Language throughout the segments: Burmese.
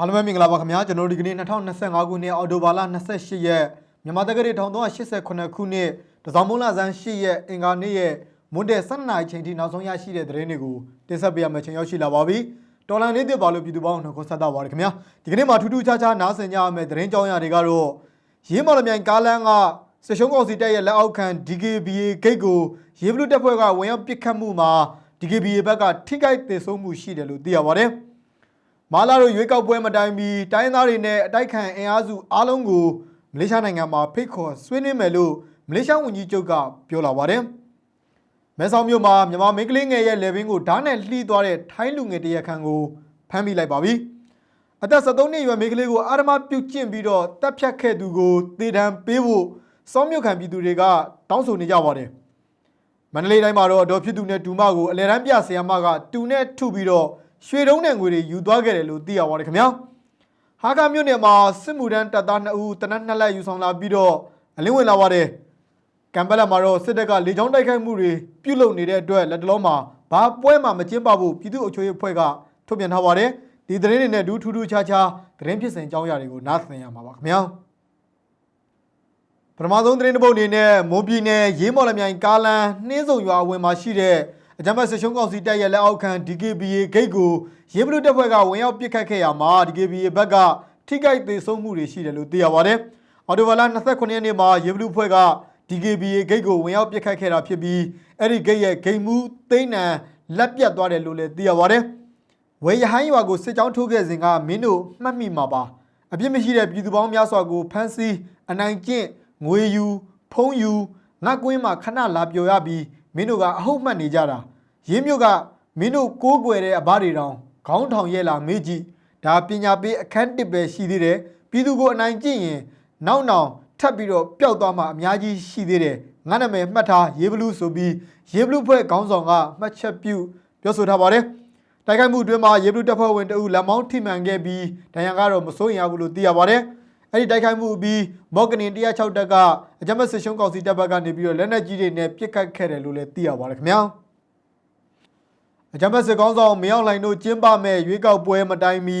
အားလုံးပဲမင်္ဂလာပါခင်ဗျာကျွန်တော်တို့ဒီကနေ့2025ခုနှစ်အောက်တိုဘာလ28ရက်မြန်မာတက္ကသိုလ်1388ခုနှစ်တစောင်းမုံလဆန်း8ရက်အင်္ဂါနေ့ရဲ့မွန်းတဲ့12နာရီချိန်ထိနောက်ဆုံးရရှိတဲ့သတင်းတွေကိုတင်ဆက်ပေးရမယ့်ချိန်ရောက်ရှိလာပါပြီတော်လန်လေးတစ်ပါလို့ပြည်သူပေါင်းနှုတ်ဆက်တာပါရခင်ဗျာဒီကနေ့မှာထူးထူးခြားခြားနားဆင်ကြရမယ့်သတင်းကြောင်းရာတွေကတော့ရင်းမော်လမြိုင်ကားလန်းကစရှုံးကောင်စီတပ်ရဲ့လက်အောက်ခံ DKBA ဂိတ်ကိုရေဘလူတပ်ဖွဲ့ကဝင်ရောက်ပစ်ခတ်မှုမှာ DKBA ဘက်ကထိခိုက်ဒေဆုံးမှုရှိတယ်လို့သိရပါတယ် မာလာတို့ရွေးကောက်ပွဲမတိုင်မီတိုင်းသားတွေနဲ့အတိုက်ခံအင်အားစုအားလုံးကိုမလေးရှားနိုင်ငံမှာဖိတ်ခေါ်ဆွေးနွေးမယ်လို့မလေးရှားဝန်ကြီးချုပ်ကပြောလာပါတယ်။မဲဆောက်မြို့မှာမြန်မာမိန်းကလေးငယ်ရဲ့လေဘင်းကိုဓာတ်နဲ့လှီးသွားတဲ့ထိုင်းလူငယ်တရက်ခန့်ကိုဖမ်းမိလိုက်ပါပြီ။အသက်73နှစ်အရွယ်မိန်းကလေးကိုအာရမပြုတ်ကျင့်ပြီးတော့တပ်ဖြတ်ခဲ့သူကိုတေတံပေးဖို့စောမြို့ခံပြည်သူတွေကတောင်းဆိုနေကြပါတယ်။မန္တလေးတိုင်းမှာတော့ဒေါ်ဖြစ်သူနဲ့တူမကိုအလဲတန်းပြဆရာမကတူနဲ့ထုပြီးတော့ ရွှေတုံးနဲ့ငွေတွေယူသွားခဲ့တယ်လို့သိရပါတယ်ခင်ဗျာဟာကမြို့နယ်မှာစစ်မှုထမ်းတပ်သား2ဦးတနက်နှစ်လက်ယူဆောင်လာပြီးတော့အလင်းဝင်လာပါတယ်ကံပက်လက်မှာတော့စစ်တပ်ကလေကြောင်းတိုက်ခိုက်မှုတွေပြုလုပ်နေတဲ့အတွက်လက်တလုံးမှာဘာပွဲမှမကျင်းပဘူးပြည်သူ့အုပ်ချုပ်ရေးအဖွဲ့ကထုတ်ပြန်ထားပါတယ်ဒီသတင်းတွေနဲ့ဒူးထူးထူးခြားခြားသတင်းဖြစ်စဉ်အကြောင်းအရာတွေကိုနားဆင်ရမှာပါခင်ဗျာပထမဆုံးသတင်းတစ်ပုဒ်အနေနဲ့မွန်ပြည်နယ်ရေးမော်လမြိုင်ကားလန်းနှင်းစုံရွာအဝင်မှာရှိတဲ့ အကြမ်းဖက်စစ်ရှုံးကောင်စီတပ်ရဲ့လက်အောက်ခံ DKBA ဂိတ်ကိုရေးဘလူတပ်ဖွဲ့ကဝင်ရောက်ပစ်ခတ်ခဲ့ရမှာ DKBA ဘက်ကထိခိုက်သေးဆုံးမှုတွေရှိတယ်လို့သိရပါတယ်။အော်တိုဘာလ29ရက်နေ့မှာရေးဘလူဖွဲ့က DKBA ဂိတ်ကိုဝင်ရောက်ပစ်ခတ်ခဲ့တာဖြစ်ပြီးအဲ့ဒီဂိတ်ရဲ့ဂိတ်မူသိန်းနံလက်ပြတ်သွားတယ်လို့လည်းသိရပါတယ်။ဝေယဟိုင်းရွာကိုစစ်ကြောင်းထိုးခဲ့စဉ်ကမင်းတို့မှတ်မိမှာပါအပြစ်မရှိတဲ့ပြည်သူပေါင်းများစွာကိုဖမ်းဆီးအနိုင်ကျင့်ငွေယူဖုံးယူငတ်ကွင်းမှာခဏလာပျော်ရပြီး မင်းတို့ကအဟုတ်မှတ်နေကြတာရင်းမြို့ကမင်းတို့ကိုးကွယ်တဲ့အဘတွေတောင်ခေါင်းထောင်ရဲလာမေးကြည့်ဒါပညာပေးအခန်းတစ်ပဲရှိသေးတယ်ပြည်သူကိုအနိုင်ကျင့်ရင်နောက်နောင်ထပ်ပြီးတော့ပျောက်သွားမှာအများကြီးရှိသေးတယ်ငါနာမည်မှတ်ထားရေဘလူးဆိုပြီးရေဘလူးဖွဲ့ခေါင်းဆောင်ကမှတ်ချက်ပြုပြောဆိုထားပါတယ်တိုက်ခိုက်မှုအတွင်းမှာရေဘလူတပ်ဖွဲ့ဝင်တအုပ်လက်မောင်းထိမှန်ခဲ့ပြီးဒဏ်ရာကတော့မစိုးရင်ရဘူးလို့သိရပါတယ်။ အဲ့ဒီတိုက်ခိုက်မှုအပြီးမော့ကနင်106တပ်ကအကြမ်းဖက်စစ်ရှုံးကောင်စီတပ်ဘက်ကနေပြီးတော့လက်နက်ကြီးတွေနဲ့ပစ်ခတ်ခဲ့တယ်လို့လည်းသိရပါတယ်ခင်ဗျာ။အကြမ်းဖက်စစ်ကောင်ဆောင်မင်းအောင်လှိုင်တို့ကျင်းပမဲ့ရွေးကောက်ပွဲမတိုင်မီ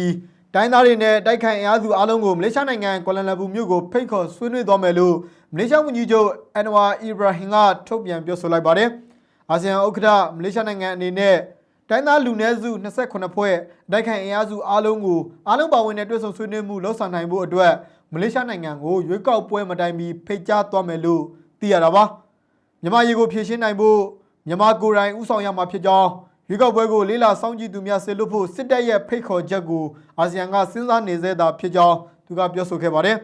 တိုင်းသားတွေနဲ့တိုက်ခိုက်အင်အားစုအားလုံးကိုမလေးရှားနိုင်ငံကွာလာလမ်ပူမြို့ကိုဖိတ်ခေါ်ဆွေးနွေးသွားမယ်လို့မလေးရှားဝန်ကြီးချုပ်အန်ဝါအီဘရာဟင်ကထုတ်ပြန်ပြောဆိုလိုက်ပါတယ်။အာဆီယံဥက္ကဋ္ဌမလေးရှားနိုင်ငံအနေနဲ့တိုင်းသားလူနည်းစု28ဖွဲ့အတိုက်ခိုင်အင်အားစုအားလုံးကိုအားလုံးပါဝင်တဲ့တွဲဆုံဆွေးနွေးမှုလှုပ်ဆောင်နိုင်ဖို့အတွက် မလေးရှားနိုင်ငံကိုရွေးကောက်ပွဲမတိုင်မီဖိတ်ကြားသွားမယ်လို့သိရတာပါမြန်မာရေကိုဖြည့်ရှင်းနိုင်ဖို့မြန်မာကိုယ်တိုင်ဥဆောင်ရမှာဖြစ်ကြောင်းရွေးကောက်ပွဲကိုလေးလာစောင့်ကြည့်သူများဆင်လွတ်ဖို့စစ်တပ်ရဲ့ဖိတ်ခေါ်ချက်ကိုအာဆီယံကစဉ်းစားနေသေးတာဖြစ်ကြောင်းသူကပြောဆိုခဲ့ပါတယ်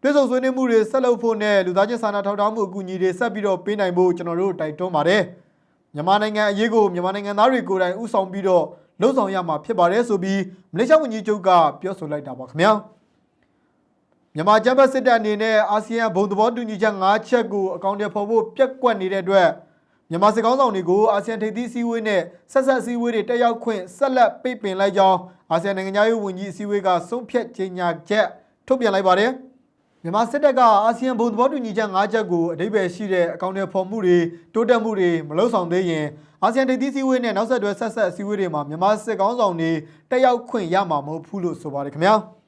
တွဲဆုံဆွေးနွေးမှုတွေဆက်လုပ်ဖို့နဲ့လူသားချင်းစာနာထောက်ထားမှုအကူအညီတွေဆက်ပြီးတော့ပေးနိုင်ဖို့ကျွန်တော်တို့တိုက်တွန်းပါတယ်မြန်မာနိုင်ငံအရေးကိုမြန်မာနိုင်ငံသားတွေကိုယ်တိုင်ဥဆောင်ပြီးတော့လှုပ်ဆောင်ရမှာဖြစ်ပါတယ်ဆိုပြီးမလေးရှားဝန်ကြီးချုပ်ကပြောဆိုလိုက်တာပါခင်ဗျာ မြန်မာကျန်းမာစစ်တပ်အနေနဲ့အာဆီယံဘုံသဘောတူညီချက်၅ချက်ကိုအကောင့်တွေဖော်ဖို့ပြက်ကွက်နေတဲ့အတွက်မြန်မာစစ်ကောင်းဆောင်တွေကိုအာဆီယံထိပ်သီးစည်းဝေးနဲ့ဆက်ဆက်စည်းဝေးတွေတက်ရောက်ခွင့်ဆက်လက်ပိတ်ပင်လိုက်ကြောင်းအာဆီယံနိုင်ငံသားရေးဝန်ကြီးအစည်းအဝေးကဆုံးဖြတ်ကြေညာချက်ထုတ်ပြန်လိုက်ပါတယ်မြန်မာစစ်တပ်ကအာဆီယံဘုံသဘောတူညီချက်၅ချက်ကိုအဓိပ္ပာယ်ရှိတဲ့အကောင့်တွေဖော်မှုတွေတိုးတက်မှုတွေမလုပ်ဆောင်သေးရင်အာဆီယံဒေသစည်းဝေးနဲ့နောက်ဆက်တွဲဆက်ဆက်အစည်းအဝေးတွေမှာမြန်မာစစ်ကောင်းဆောင်တွေတက်ရောက်ခွင့်ရမှာမဟုတ်ဘူးလို့ဆိုပါတယ်ခင်ဗျာ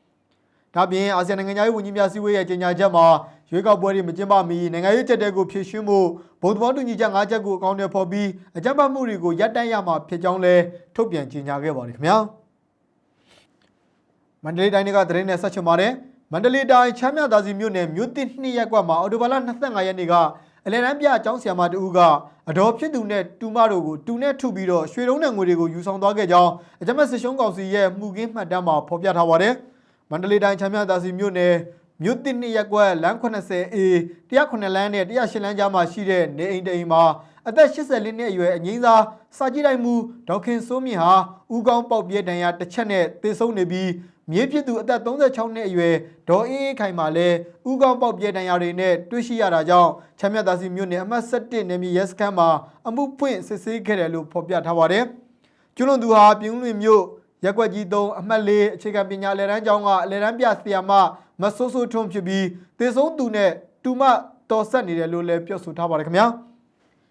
ဒါပြင်အာဆီယံနိုင်ငံရေးဝန်ကြီးများစည်းဝေးရဲ့ကြေညာချက်မှာရွေးကောက်ပွဲတွေမကျင်းပမီနိုင်ငံရေးချက်တဲကိုဖြည့်ရှင်းဖို့ဘုံသဘောတူညီချက်၅ချက်ကိုအကောင့်တွေဖော်ပြီးအကြမ်းဖက်မှုတွေကိုရပ်တန့်ရမှာဖြစ်ကြောင်းလည်းထုတ်ပြန်ကြေညာခဲ့ပါတယ်ခင်ဗျာမန္တလေးတိုင်းကသတင်းနဲ့ဆက်ချင်ပါတယ်မန္တလေးတိုင်းချမ်းမြသာစီမြို့နယ်မြို့တစ်နှစ်ရက်ကွက်မှာအော်တိုဘာလ25ရက်နေ့ကအလဲတန်းပြအကြောင်းဆရာမတူဦးကအတော်ဖြစ်သူနဲ့တူမတို့ကိုတူနဲ့ထုပြီးတော့ရွှေတုံးနဲ့ငွေတွေကိုယူဆောင်သွားခဲ့ကြောင်းအကြမ်းဖက်စစ်ရှုံးကောင်စီရဲ့မှုကင်းမှတ်တမ်းမှာဖော်ပြထားပါတယ်မ န္တလေးတိုင်းချမ်းမြသာစီမြို့နယ်မြို့တစ်နှစ်ရက်ကွက်လမ်း 80A 109လမ်းနဲ့108လမ်းကြားမှာရှိတဲ့နေအိမ်တအိမ်မှာအသက်84နှစ်အရွယ်အငိမ့်စားစာကြည့်တိုင်းမူဒေါက်ခင်စိုးမြင့်ဟာဦးကောင်းပေါက်ပြဲတန်ရာတစ်ချက်နဲ့သေဆုံးနေပြီးမြေဖြစ်သူအသက်36နှစ်အရွယ်ဒေါ်အေးအေးခိုင်မှာလည်းဦးကောင်းပေါက်ပြဲတန်ရာတွေနဲ့တွေ့ရှိရတာကြောင့်ချမ်းမြတ်သာစီမြို့နယ်အမှတ်7နယ်မြေရဲစခန်းမှာအမှုဖွင့်စစ်ဆေးခဲ့တယ်လို့ဖော်ပြထားပါတယ်ကျွလွန်သူဟာပြင်းလွင်မြို့ ရက်ွက်ကြီး3အမှတ်4အခြေခံပညာအလယ်တန်းကျောင်းကအလယ်တန်းပြဆရာမမဆိုးဆိုးထွန်းဖြစ်ပြီးသေဆုံးသူနဲ့တူမတော်ဆက်နေတယ်လို့လည်းပြောဆိုထားပါတယ်ခင်ဗျာ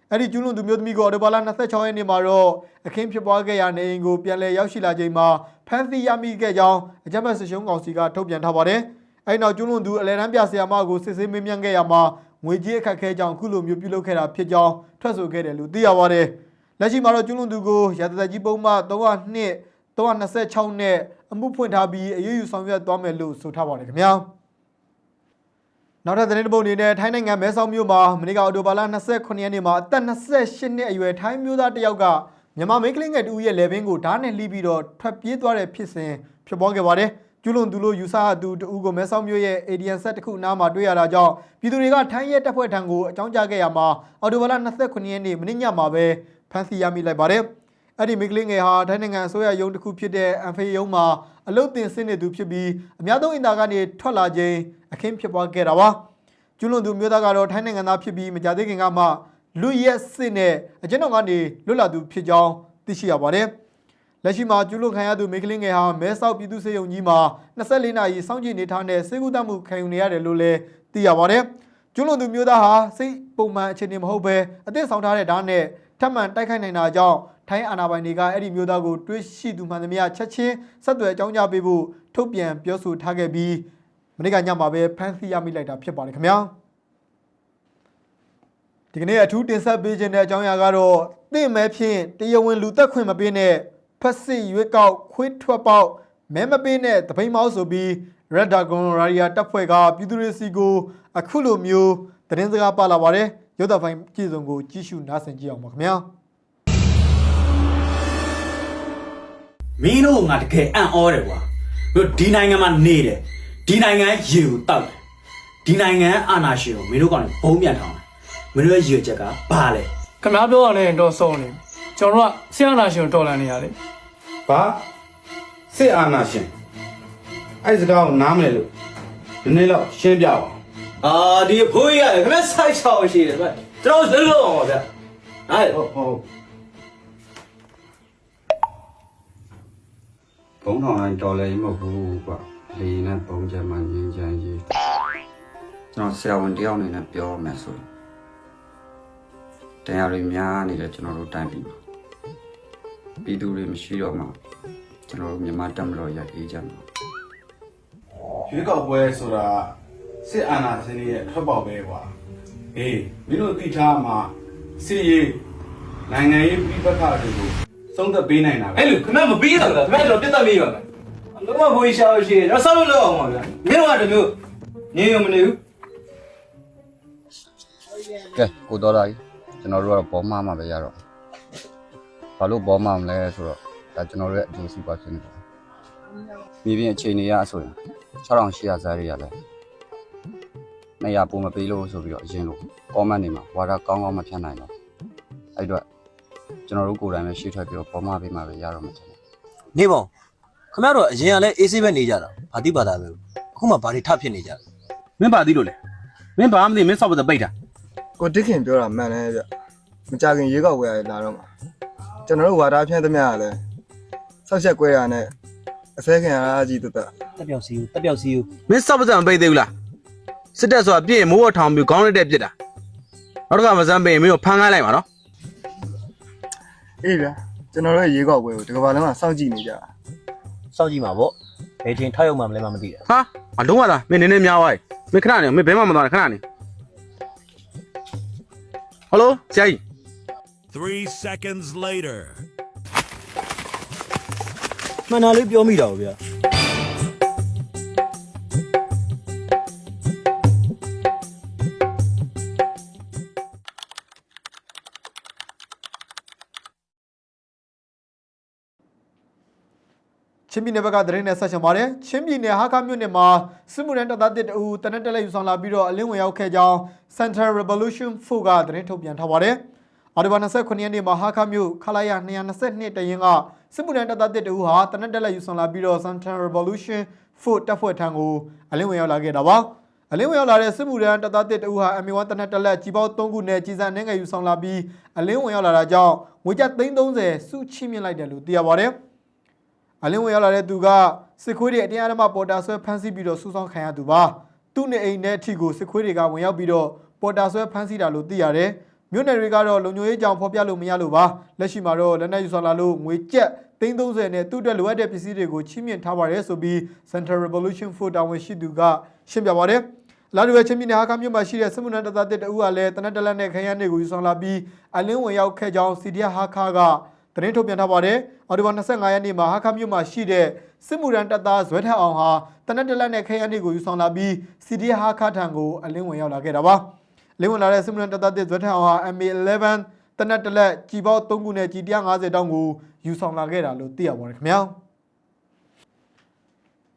အဲ့ဒီကျူးလွန်သူမျိုးသမီးကိုအော်တိုဘာလ26ရက်နေ့မှာတော့အခင်းဖြစ်ပွားခဲ့ရာနေအိမ်ကိုပြန်လည်ရောက်ရှိလာချိန်မှာဖမ်းဆီးရမိခဲ့ကြောင်းအကြမ်းဖက်စစ်ရှုံးကောင်စီကထုတ်ပြန်ထားပါတယ်။အဲ့ဒီနောက်ကျူးလွန်သူအလဲတန်းပြဆရာမကိုစစ်ဆေးမေးမြန်းခဲ့ရမှာငွေကြေးအခက်အခဲကြောင့်အခုလိုမျိုးပြုလုပ်ခဲ့တာဖြစ်ကြောင်းထွက်ဆိုခဲ့တယ်လို့သိရပါတယ်။လက်ရှိမှာတော့ကျူးလွန်သူကိုရာဇသက်ကြီးပုံမှန်302 326နဲ့အမှုဖွင့်ထားပြီးအရေးယူဆောင်ရွက်သွားမယ်လို့ဆိုထားပါတယ်ခင်ဗျာ။နောက်ထပ်သတင်းတစ်ပုဒ်အနေနဲ့ထိုင်းနိုင်ငံမဲဆောက်မြို့မှာမနေ့ကအော်တိုဘာလ29ရက်နေ့မှာအသက်28နှစ်အရွယ်ထိုင်းမျိုးသားတစ်ယောက်ကမြန်မာမိန်းကလေးငယ်တူရဲ့လေဘင်းကိုဓာတ်နဲ့လှီးပြီးတော့ထွက်ပြေးသွားတဲ့ဖြစ်စဉ်ဖြစ်ပွားခဲ့ပါတယ်။ကျူးလွန်သူလို့ယူဆသူတဦးကိုမဲဆောက်မြို့ရဲ့ ADN set တစ်ခုအနားမှာတွေ့ရတာကြောင့်ပြည်သူတွေကထိုင်းရဲတပ်ဖွဲ့ထံကိုအကြောင်းကြားခဲ့ရမှာအော်တိုဘာလ29ရက်နေ့မနေ့ညမှာပဲဖမ်းဆီးရမိလိုက်ပါတယ်။ အဲ့ဒီမိန်းကလေးငယ်ဟာထိုင်းနိုင်ငံအစိုးရရုံးတစ်ခုဖြစ်တဲ့အန်ဖေရုံးမှာအလုတ်တင်ဆင်းနေသူဖြစ်ပြီးအများဆုံးအင်တာကနေထွက်လာခြင်းအခင်းဖြစ်ပွားခဲ့တာပါ။ကျူးလွန်သူမျိုးသားကတော့ထိုင်းနိုင်ငံသားဖြစ်ပြီးမကြသေးခင်ကမှလူရက်စစ်နဲ့အကျဉ်းတော်ကနေလွတ်လာသူဖြစ်ကြောင်းသိရှိရပါတယ်။လက်ရှိမှာကျူးလွန်ခံရသူမိန်းကလေးငယ်ဟာမဲဆောက်ပြည်သူ့စေယုံကြီးမှာ24နာရီစောင့်ကြည့်နေထားတဲ့စေကူတမှုခံယူနေရတယ်လို့လည်းသိရပါတယ်။ကျူးလွန်သူမျိုးသားဟာစိတ်ပုံမှန်အခြေအနေမဟုတ်ဘဲအသင့်ဆောင်ထားတဲ့ဓာတ်နဲ့ထပ်မံတိုက်ခိုက်နိုင်တာကြောင့် ထိုင်းအာဏာပိုင်တွေကအဲ့ဒီမျိုးသားကိုတွေးရှိသူမှန်သမျှချက်ချင်းဆက်သွယ်အကြောင်းကြားပေးဖို့ထုတ်ပြန်ပြောဆိုထားခဲ့ပြီးမနေ့ကညမှာပဲဖမ်းဆီးရမိလိုက်တာဖြစ်ပါတယ်ခင်ဗျာဒီကနေ့အထူးတင်ဆက်ပေးခြင်းတဲ့အကြောင်းအရာကတော့တင့်မဲဖြင့်တရားဝင်လူသက်ခွင့်မပေးနဲ့ဖက်စစ်ရွေးကောက်ခွေးထွက်ပေါက်မဲမပေးနဲ့တပိန်မောက်ဆိုပြီး Red Dragon Radio တပ်ဖွဲ့ကပြည်သူတွေစီကိုအခုလိုမျိုးသတင်းစကားပါလာပါတယ်ရုပ်သံဖိုင်ကြည့်စုံကိုကြည့်ရှုနားဆင်ကြည့်အောင်ပါခင်ဗျာ မင်းတို့ကငါတကယ်အံ့ဩတယ်ကွာတို့ဒီနိုင်ငံမှာနေတယ်ဒီနိုင်ငံရေကိုတောက်တယ်ဒီနိုင်ငံအာဏာရှင်ကိုမင်းတို့ကောင်ဘုံမြန်ထောင်းတယ်မင်းတို့ရဲ့ရေချက်ကဘာလဲခမားပြောရတဲ့တော့ဆုံးနေကျွန်တော်တို့ကဆရာနာရှင်ကိုတော်လန်နေရတယ်ဘာစစ်အာဏာရှင်အဲ့စကားကိုနားမလဲလို့ဒီနေ့တော့ရှင်းပြအောင်အာဒီအဖိုးကြီးရတယ်ခမစိုက်ချောင်းရှိတယ်ဗျကျွန်တော်လုံးလုံးအောင်ပါဗျဟာဟုတ်ဟုတ် ဘုံထောင်တိုင်းတော်လည်းမဟုတ်ဘူးကွာလေနဲ့ဘုံချက်မှငင်းချမ်းရေးကျွန်တော်ဆရာဝန်တယောက်အနေနဲ့ပြောရမယ်ဆိုရင်တရားတွေများနေတဲ့ကျွန်တော်တို့တိုင်းပြည်မှာပြည်သူတွေမရှိတော့မှကျွန်တော်တို့မြန်မာတပ်မတော်ရအေးကြမှာရွေးကောက်ပွဲဆိုတာစစ်အာဏာရှင်တွေရဲ့အထွက်ပေါက်ပဲကွာအေးမင်းတို့သိထားမှာစစ်ရေးနိုင်ငံရေးပြပခါတွေကို သုံးသက်ပေးနိုင်တာပဲအဲ့လိုခမမပြီးတော့လားခမကျွန်တော်ပြတ်တတ်မိပါမယ်လုံးဝဘိုးရှားရှိတယ်ကျွန်တော်ဆောက်လို့လောက်အောင်ပါဗျမင်းတို့ကတမျိုးငင်းရုံမနေဘူးကဲကိုတော်လာကြီးကျွန်တော်တို့ကတော့ဘောမမှာပဲရတော့ဘာလို့ဘောမမလဲဆိုတော့ဒါကျွန်တော်တို့ရဲ့အကျိုးစီးပွားဖြစ်နေတယ်မြေပြင်အခြေအနေရဆိုရင်6800ဇာတ်တွေရတယ်200ပုံမပေးလို့ဆိုပြီးတော့အရင်လို့ comment တွေမှာဝါဒကောင်းကောင်းမဖြတ်နိုင်တော့အဲ့တော့ ကျွန်တော်တို့ကိုယ်တိုင်ပဲရှေ့ထွက်ပြီးတော့ဘောမပေးမှာပဲရတော့မှာတယ်နေပေါ့ခမရတော့အရင်ကလည်းအေးဆေးပဲနေကြတာဘာတိပါတာပဲအခုမှဘာတွေထဖြစ်နေကြလဲမင်းပါသေးလို့လေမင်းဘာမှမသိမင်းစောက်ပတ်ပိတ်တာကိုတစ်ခင်ပြောတာမှန်တယ်ဗျမကြခင်ရေကောက်ဝယ်ရလာတော့မှာကျွန်တော်တို့ဝါဒဖြန့်သမျှကလည်းဆောက်ချက်ကွဲရနဲ့အစဲခင်အားကြီးတက်တက်တက်ပြောက်စီကိုတက်ပြောက်စီကိုမင်းစောက်ပတ်မပိတ်သေးဘူးလားစစ်တပ်ဆိုတာပြည့်မိုးဝထောင်ပြီးခေါင်းလိုက်တဲ့ပြစ်တာနောက်တစ်ခါမစမ်းပိတ်ရင်မင်းကိုဖမ်းခိုင်းလိုက်ပါနော် အေးဗျကျွန်တော်တို့ရေကောက်ဝယ်ကိုဒီကဘာလုံးကစောင့်ကြည့်နေကြတာစောင့်ကြည့်မှာပေါ့ဘယ်ချိန်ထောက်ရောက်မှမလဲမသိတယ်ဟာအလုံးဝလားမင်းနည်းနည်းများသွားပြီမင်းခဏနေမင်းဘဲမှမသွားနဲ့ခဏနေဟယ်လိုဆရာကြီး Three seconds later. မှန်တာလေးပြောမိတာဗျာ ချင်းပြည်နယ်ဘက်ကသတင်းနဲ့ဆက်ရှင်ပါတယ်ချင်းပြည်နယ်ဟာခမြို့နယ်မှာစစ်မှုထမ်းတပ်သားတစ်အူတနက်တက်လက်ယူဆောင်လာပြီးတော့အလင်းဝင်ရောက်ခဲ့ကြောင်း Central Revolution 4ကသတင်းထုတ်ပြန်ထားပါတယ်အော်တိုဘာ29ရက်နေ့မှာဟာခမြို့ခလာရ222တရင်ကစစ်မှုထမ်းတပ်သားတစ်အူဟာတနက်တက်လက်ယူဆောင်လာပြီးတော့ Central Revolution 4တပ်ဖွဲ့ထံကိုအလင်းဝင်ရောက်လာခဲ့တာပါအလင်းဝင်ရောက်လာတဲ့စစ်မှုထမ်းတပ်သားတစ်အူဟာ MA1 တနက်တက်လက်ကြီးပေါင်း3ခုနဲ့ကြီးစံနှင်းငယ်ယူဆောင်လာပြီးအလင်းဝင်ရောက်လာတာကြောင့်ငွေကျပ်330စုချိမြင့်လိုက်တယ်လို့သိရပါတယ် အလင်းဝင်ရောက်လာတဲ့သူကစစ်ခွေးတွေအတင်းအဓမ္မပေါ်တာဆွဲဖမ်းဆီးပြီးတော့စူးစောင်းခံရသူပါသူ့နေအိမ်ထဲအထိကိုစစ်ခွေးတွေကဝင်ရောက်ပြီးတော့ပေါ်တာဆွဲဖမ်းဆီးတာလို့သိရတယ်မြို့နယ်တွေကတော့လုံခြုံရေးကြောင်ဖော်ပြလို့မရလို့ပါလက်ရှိမှာတော့လက်နက်ယူဆောင်လာလို့ငွေကျပ်330နဲ့သူ့အတွက်လိုအပ်တဲ့ပစ္စည်းတွေကိုချီးမြှင့်ထားပါတယ်ဆိုပြီး Central Revolution Force တာဝန်ရှိသူကရှင်းပြပါတယ်လာတူရဲ့ချင်းပြည်နယ်ဟာကမြို့မှာရှိတဲ့စစ်မှုထမ်းတပ်သားတစ်တအူးကလည်းတနက်တလက်နဲ့ခရမ်းတွေကိုယူဆောင်လာပြီးအလင်းဝင်ရောက်ခဲ့ကြောင်းစီဒီယာဟာခါက သတင်းထုတ်ပြန်ထားပါတယ်။အော်တိုဘာ25ရက်နေ့မှာဟာခါမြို့မှာရှိတဲ့စစ်မှုထမ်းတပ်သားဇွဲထက်အောင်ဟာတနက်တလက်နဲ့ခရမ်းတွေကိုယူဆောင်လာပြီးစီဒီယာဟာခါထံကိုအလင်းဝင်ရောက်လာခဲ့တာပါ။လင်းဝင်လာတဲ့စစ်မှုထမ်းတပ်သားတစ်ဇွဲထက်အောင်ဟာ MA11 တနက်တလက်ကြီးပေါင်း3ခုနဲ့ကြီး150တောင်းကိုယူဆောင်လာခဲ့တာလို့သိရပါတယ်ခင်ဗျာ။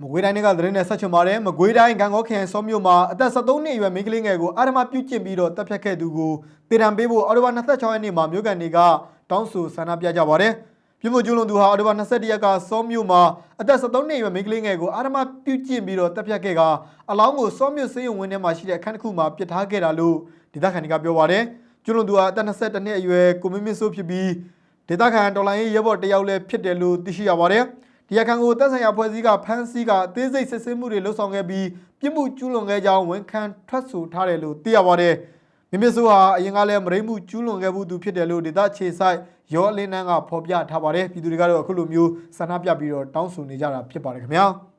မကွေးတိုင်းကသတင်းနဲ့ဆက်ချင်ပါတယ်မကွေးတိုင်းကံကောခရိုင်စောမြို့မှာအသက်73နှစ်အရွယ်မိန်းကလေးငယ်ကိုအာရမပြုတ်ကျင့်ပြီးတော့တပ်ဖြတ်ခဲ့သူကိုတေတံပေးဖို့အော်တိုဘာ26ရက်နေ့မှာမြို့ကန်တွေက တောင်းဆိုဆန္ဒပြကြပါတယ်ပြည်မှုကျူးလွန်သူဟာအော်တိုဘာ21ရက်ကစောမြို့မှာအသက်73နှစ်အရွယ်မိန်းကလေးငယ်ကိုအာရမပြုတ်ကျင့်ပြီးတော့တပ်ဖြတ်ခဲ့ကအလောင်းကိုစောမြို့စေယုံဝင်းထဲမှာရှိတဲ့အခန်းတစ်ခုမှာပစ်ထားခဲ့တာလို့ဒေသခံတွေကပြောပါတယ်ကျူးလွန်သူဟာအသက်22နှစ်အရွယ်ကိုမင်းမင်းစိုးဖြစ်ပြီးဒေသခံတော်လိုင်းရေးရဲဘော်တယောက်လည်းဖြစ်တယ်လို့သိရှိရပါတယ်။ဒီရခံကိုတပ်ဆိုင်ရာဖွဲ့စည်းကဖမ်းဆီးကအသေးစိတ်စစ်ဆေးမှုတွေလှုပ်ဆောင်ခဲ့ပြီးပြစ်မှုကျူးလွန်ခဲ့ကြောင်းဝန်ခံထွက်ဆိုထားတယ်လို့သိရပါတယ်။ မြမြဆိုးဟာအရင်ကလည်းမရိမှုကျူးလွန်ခဲ့မှုသူဖြစ်တယ်လို့ဒေသခြေဆိုင်ရောအလင်းနန်းကဖော်ပြထားပါတယ်။ပြည်သူတွေကတော့အခုလိုမျိုးဆန္ဒပြပြီးတော့တောင်းဆိုနေကြတာဖြစ်ပါတယ်ခင်ဗျာ။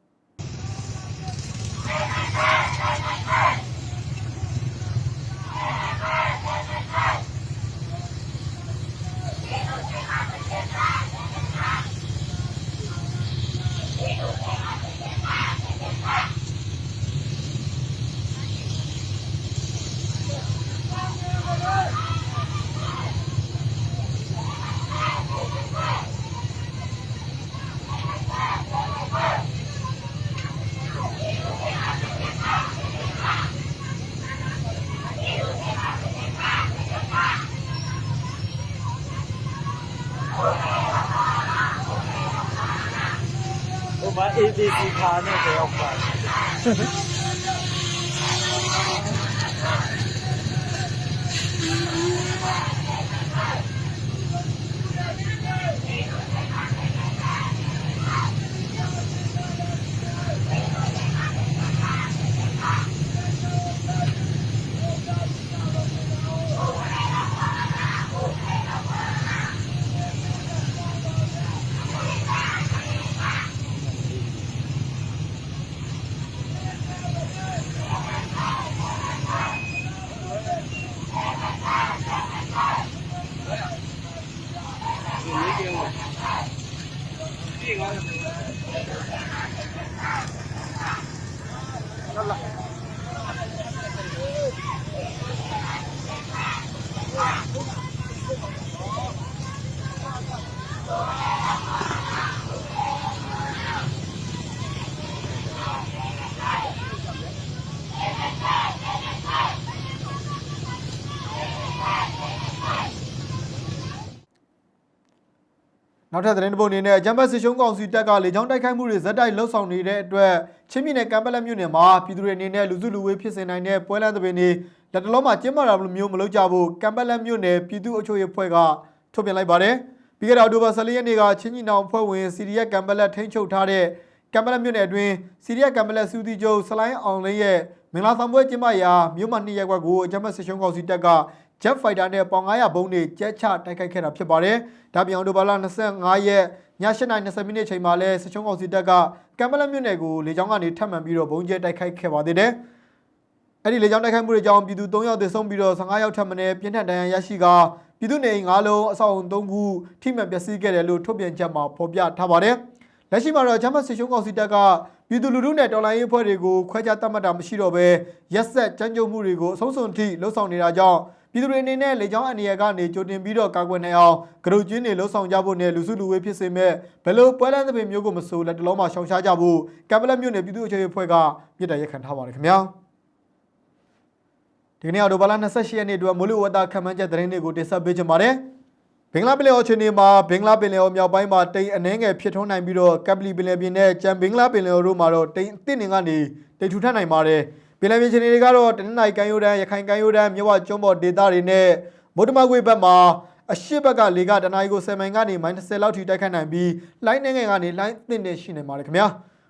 မှာ ABC ခါနဲ့တယောက် ပါ နောက်ထပ်သတင်းတစ်ပုဒ်အနေနဲ့အကြံဖတ်စစ်ရှုံးကောင်စီတပ်ကလေကြောင်းတိုက်ခိုက်မှုတွေဇက်တိုက်လှုပ်ဆောင်နေတဲ့အတွက်ချင်းပြည်နယ်ကံပက်လက်မြို့နယ်မှာပြည်သူတွေအနေနဲ့လူစုလူဝေးဖြစ်စေနိုင်တဲ့ပွဲလမ်းသဘင်တွေလက်တလုံးမှာကျင်းပတာမျိုးမလုပ်ကြဖို့ကံပက်လက်မြို့နယ်ပြည်သူ့အုပ်ချုပ်ရေးဖွဲ့ကထုတ်ပြန်လိုက်ပါတယ်။ပြီးခဲ့တဲ့အောက်တိုဘာ14ရက်နေ့ကချင်းကြီးနောင်ဖွဲ့ဝင်စီရီယက်ကံပက်လက်ထိန်းချုပ်ထားတဲ့ကံပက်လက်မြို့နယ်အတွင်းစီရီယက်ကံပက်လက်စုတီကျုပ်ဆလိုင်းအောင်လင်းရဲ့မင်္ဂလာဆောင်ပွဲကျင်းပရာမြို့မှာနှစ်ရက်ကွက်ကိုအကြမ်းဖက်စစ်ရှုံးကောင်စီတပ်က Jet Fighter နဲ့ပေါင်900ဘုံးတွေကျဲချတိုက်ခိုက်ခဲ့တာဖြစ်ပါတယ်။ဒါပြောင်တိုဘာလ25ရက်ည8:20မိနစ်ချိန်မှာလဲစစ်ချုံးကောင်စီတပ်ကကမ်ဘလမြို့နယ်ကိုလေကြောင်းကနေထပ်မံပြီးတော့ဘုံကျဲတိုက်ခိုက်ခဲ့ပါသေးတယ်။အဲ့ဒီလေကြောင်းတိုက်ခိုက်မှုတွေကြောင့်ပြည်သူ3ယောက်သေဆုံးပြီးတော့15ယောက်ထပ်မံပြင်းထန်ဒဏ်ရာရရှိကာပြည်သူနေအိမ်9လုံးအဆောက်အုံ3ခုထိမှန်ပျက်စီးခဲ့တယ်လို့ထုတ်ပြန်ချက်မှာဖော်ပြထားပါတယ်။လက်ရှိမှာတော့ချမ်းမစစ်ရှုံးကောင်စီတပ်ကပြည်သူလူထုနဲ့တော်လှန်ရေးအဖွဲ့တွေကိုခွဲခြားတတ်မှတ်တာမရှိတော့ဘဲရက်ဆက်ကြမ်းကြုတ်မှုတွေကိုအဆုံးစွန်ထိလှုံ့ဆော်နေတာကြောင့် ပြည်သူတွေအနေနဲ့လေကြောင်းအန္တရာယ်ကနေကြိုတင်ပြီးတော့ကာကွယ်နိုင်အောင်ဂရုကျင်းတွေလှုံ့ဆော်ကြဖို့နဲ့လူစုလူဝေးဖြစ်စေမဲ့ဘယ်လိုပွဲလမ်းသဘင်မျိုးကိုမဆိုလက်တလုံးမှာရှောင်ရှားကြဖို့ကမ်ပလက်မြို့နယ်ပြည်သူ့အချုပ်ရေးအဖွဲ့ကမြစ်တာရက်ခံထားပါတယ်ခင်ဗျာဒီကနေ့အော်တိုဘာလ28ရက်နေ့အတွက်မိုးလေဝသခန့်မှန်းချက်သတင်းတွေကိုတင်ဆက်ပေးချင်ပါတယ်ဘင်္ဂလားပင်လယ်အော်ချင်းနေမှာဘင်္ဂလားပင်လယ်အော်မြောက်ပိုင်းမှာတိမ်အနှဲငယ်ဖြစ်ထွန်းနိုင်ပြီးတော့ကပ်ပလီပင်လယ်ပြင်နဲ့ကြံဘင်္ဂလားပင်လယ်အော်တို့မှာတော့တိမ်အသစ်နေကနေတိမ်ထူထပ်နိုင်ပါတယ် ပင်လယ်ပြင်ချင်းတွေကတော့တနင်္လာရီကမ်းရိုးတန်းရခိုင်ကမ်းရိုးတန်းမြဝကျွန်းပေါ်ဒေသတွေနဲ့မုဒ္ဓမကွေဘက်မှာအရှိဘက်ကလေကတနအီကို7မိုင်ကနေမိုင်30လောက်ထိတိုက်ခတ်နိုင်ပြီးလိုင်းနေငယ်ကနေလိုင်းအသစ်နဲ့ရှိနေပါတယ်ခင်ဗျာ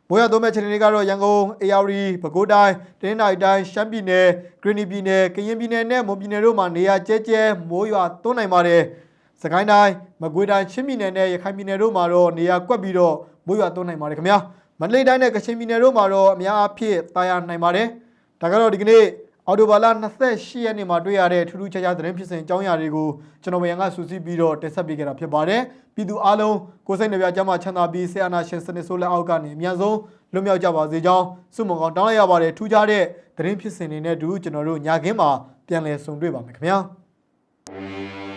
မိုးရွာသွန်းမဲ့ခြေနေတွေကတော့ရန်ကုန်၊အေရဝတီ၊ပဲခူးတိုင်း၊တနင်္သာရီတိုင်း၊ရှမ်းပြည်နယ်၊ဂရနီပြည်နယ်၊ကရင်ပြည်နယ်နဲ့မွန်ပြည်နယ်တို့မှာနေရာကျဲကျဲမိုးရွာသွန်းနိုင်ပါတယ်။စကိုင်းတိုင်း၊မကွေးတိုင်း၊ချင်းပြည်နယ်နဲ့ရခိုင်ပြည်နယ်တို့မှာတော့နေရာကွက်ပြီးတော့မိုးရွာသွန်းနိုင်ပါတယ်ခင်ဗျာ။မန္တလေးတိုင်းနဲ့ကချင်ပြည်နယ်တို့မှာတော့အများအားဖြင့်တာယာနိုင်ပါတယ်။ ဒါကတော့ဒီကနေ့အော်တိုဘာလ28ရက်နေ့မှာတွေ့ရတဲ့ထူးထူးခြားခြားသတင်းဖြစ်စဉ်အကြောင်းအရာတွေကိုကျွန်တော်မြန်ကစူးစီးပြီးတော့တင်ဆက်ပေးခဲ့တာဖြစ်ပါတယ်။ပြည်သူအားလုံးကိုယ်စိတ်နှပြကျမ်းမာချမ်းသာပြီးဆေးအာနာရှင်စနစ်ဆိုးလက်အောက်ကနေအများဆုံးလွတ်မြောက်ကြပါစေကြောင်းဆုမွန်ကောင်းတောင်းလိုက်ရပါတယ်ထူးခြားတဲ့သတင်းဖြစ်စဉ်တွေနဲ့အတူကျွန်တော်တို့ညာခင်းမှာပြန်လည်ဆုံတွေ့ပါမယ်ခင်ဗျာ။